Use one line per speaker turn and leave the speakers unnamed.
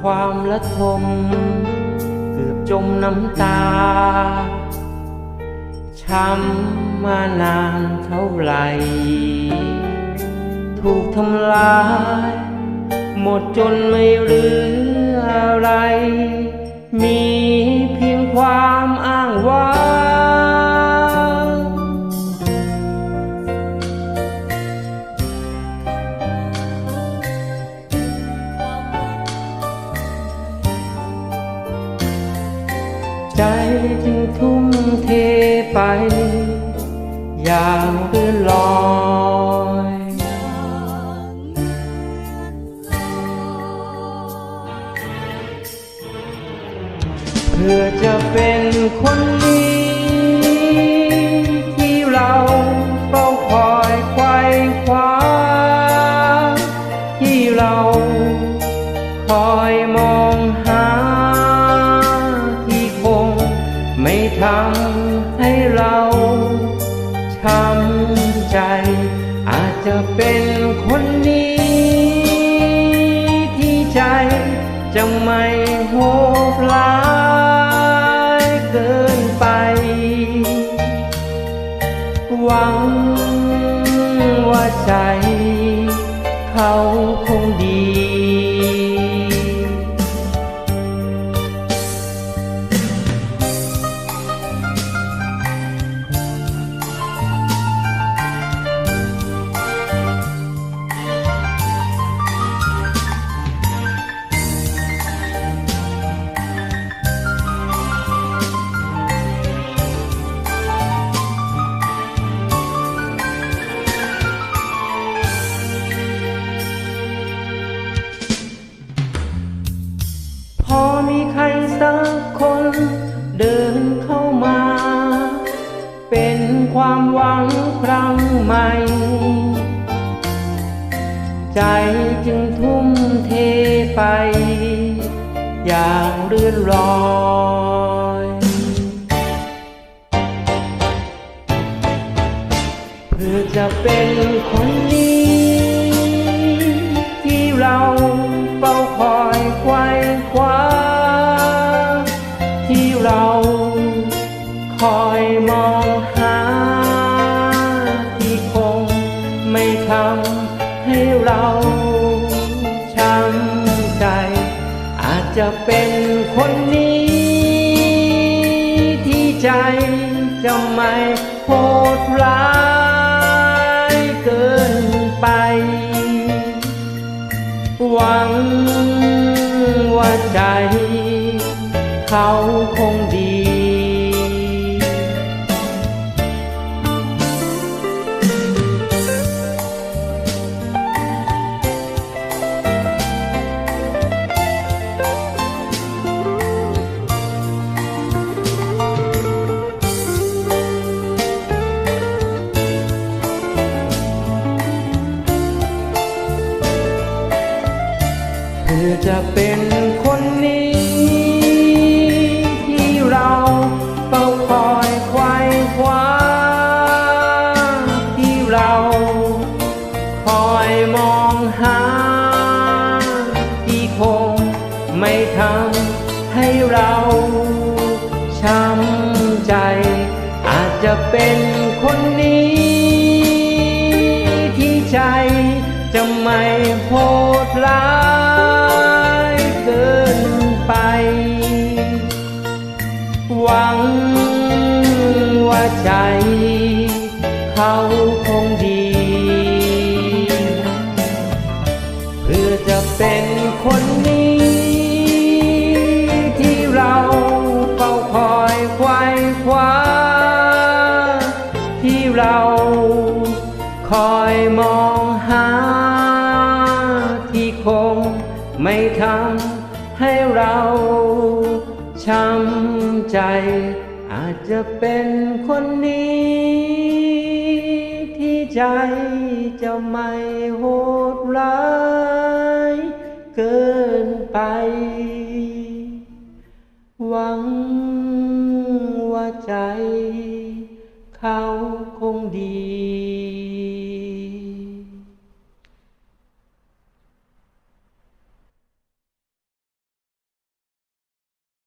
ความละทม เกือบจมน้ำตา ช้ำมานานเท่าไหร่ ถูกทำลาย หมดจนไม่เหลืออะไร มีเพียงความอ้างว้าง ใจจึงทุ่มเทไป อย่างเลื่อนลอยเพื่อจะเป็นคนดีที่เราเฝ้าคอยไขว้คว้าที่เราคอยมองหา ทำให้เราช้ำใจ อาจจะเป็นคนนี้ ที่ใจจะไม่โหดร้ายเกินไป หวังว่าใจ เขาคงดี เดินเข้ามา เป็นความหวังครั้งใหม่ ใจจึงทุ่มเทไป อย่างเลื่อนลอยเพื่อจะเป็นคนนี้ ที่เราเฝ้าคอยไขว้คว้า ให้เราช้ำใจ อาจจะเป็นคนนี้ ที่ใจจะไม่โหดร้ายเกินไป หวังว่าใจ เขาคงดี อยมองหา ที่คงไม่ทำให้เราช้ำใจ อาจจะเป็นคนนี้ ที่ใจจะไม่โหดร้าย จะเป็นคนนี้ ที่เราเฝ้าคอยไขว้คว้า ที่เราคอยมองหา ที่คงไม่ทำให้เราช้ำใจ อาจจะเป็นคนนี้ ที่ใจจะไม่โหดร้าย ไปหวังว่าใจ เขาคงดี